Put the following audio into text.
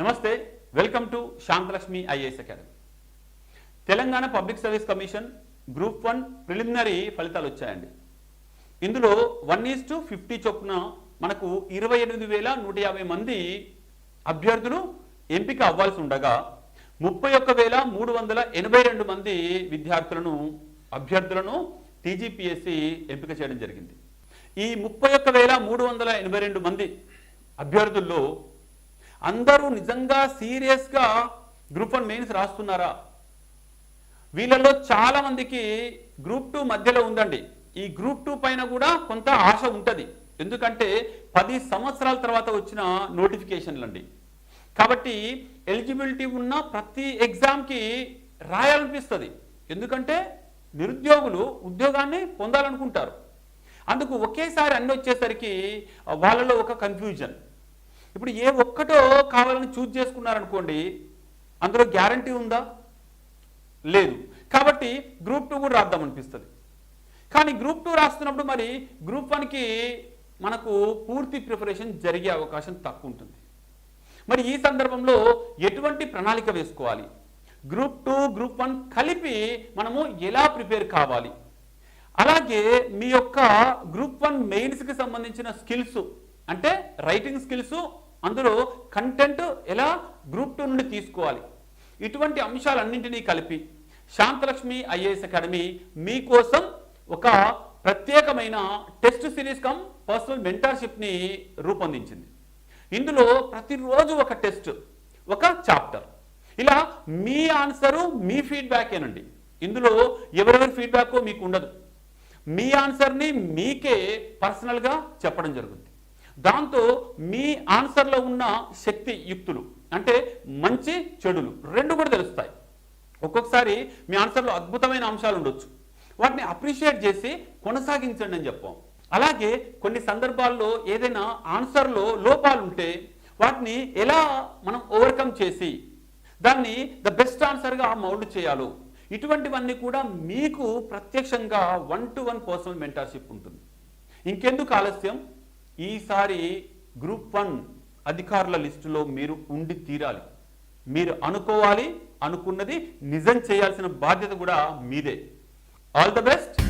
నమస్తే welcome to Shantalakshmi IAS academy. Telangana public service commission group one preliminary ఫలితాలు వచ్చాయండి. ఇందులో వన్ ఈస్ టు ఫిఫ్టీ చొప్పున మనకు ఇరవై ఎనిమిది వేల నూట యాభై మంది అభ్యర్థులు ఎంపిక అవ్వాల్సి ఉండగా ముప్పై ఒక్క వేల మూడు వందల ఎనభై రెండు మంది విద్యార్థులను అభ్యర్థులను టీజీపీఎస్సి ఎంపిక చేయడం జరిగింది. ఈ ముప్పై ఒక్క వేల మూడు వందల ఎనభై రెండు మంది అభ్యర్థుల్లో అందరూ నిజంగా సీరియస్గా గ్రూప్ వన్ మెయిన్స్ రాస్తున్నారా? వీళ్ళలో చాలా మందికి గ్రూప్ టూ మధ్యలో ఉందండి. ఈ గ్రూప్ టూ పైన కూడా కొంత ఆశ ఉంటుంది. ఎందుకంటే పది సంవత్సరాల తర్వాత వచ్చిన నోటిఫికేషన్లు అండి కాబట్టి ఎలిజిబిలిటీ ఉన్న ప్రతి ఎగ్జామ్కి రాయాలనిపిస్తుంది. ఎందుకంటే నిరుద్యోగులు ఉద్యోగాన్ని పొందాలనుకుంటారు. అందుకు ఒకేసారి అన్ని వచ్చేసరికి వాళ్ళలో ఒక కన్ఫ్యూజన్ ఇప్పుడు ఏ ఒక్కటో కావాలని చూజ్ చేసుకున్నారనుకోండి అందులో గ్యారంటీ ఉందా? లేదు. కాబట్టి గ్రూప్ టూ కూడా రాద్దాం అనిపిస్తుంది. కానీ గ్రూప్ టూ రాస్తున్నప్పుడు మరి గ్రూప్ వన్కి మనకు పూర్తి ప్రిపరేషన్ జరిగే అవకాశం తక్కువ ఉంటుంది. మరి ఈ సందర్భంలో ఎటువంటి ప్రణాళిక వేసుకోవాలి? గ్రూప్ టూ గ్రూప్ వన్ కలిపి మనము ఎలా ప్రిపేర్ కావాలి? అలాగే మీ యొక్క గ్రూప్ వన్ మెయిన్స్కి సంబంధించిన స్కిల్స్ అంటే రైటింగ్ స్కిల్స్ అందులో కంటెంట్ ఎలా గ్రూప్ టూ నుండి తీసుకోవాలి? ఇటువంటి అంశాలన్నింటినీ కలిపి శాంతలక్ష్మి ఐఏఎస్ అకాడమీ మీకోసం ఒక ప్రత్యేకమైన టెస్ట్ సిరీస్ కమ్ పర్సనల్ మెంటర్షిప్ని రూపొందించింది. ఇందులో ప్రతిరోజు ఒక టెస్ట్ ఒక చాప్టర్ ఇలా మీ ఆన్సరు మీ ఫీడ్బ్యాకేనండి ఇందులో ఎవరెవరి ఫీడ్బ్యాక్ మీకు ఉండదు. మీ ఆన్సర్ని మీకే పర్సనల్గా చెప్పడం జరుగుతుంది దాంతో మీ ఆన్సర్లో ఉన్న శక్తి యుక్తులు అంటే మంచి చెడులు రెండు కూడా తెలుస్తాయి. ఒక్కొక్కసారి మీ ఆన్సర్లో అద్భుతమైన అంశాలు ఉండొచ్చు. వాటిని అప్రిషియేట్ చేసి కొనసాగించండి అని చెప్పాం. అలాగే కొన్ని సందర్భాల్లో ఏదైనా ఆన్సర్లో లోపాలు ఉంటే వాటిని ఎలా మనం ఓవర్కమ్ చేసి దాన్ని ద బెస్ట్ ఆన్సర్గా మౌల్డ్ చేయాలో ఇటువంటివన్నీ కూడా మీకు ప్రత్యక్షంగా one to one personal mentorship ఉంటుంది. ఇంకెందుకు ఆలస్యం? ఈసారి గ్రూప్ వన్ అధికారుల లిస్టులో మీరు ఉండి తీరాలి. మీరు అనుకోవాలి అనుకున్నది నిజం చేయాల్సిన బాధ్యత కూడా మీదే. All the best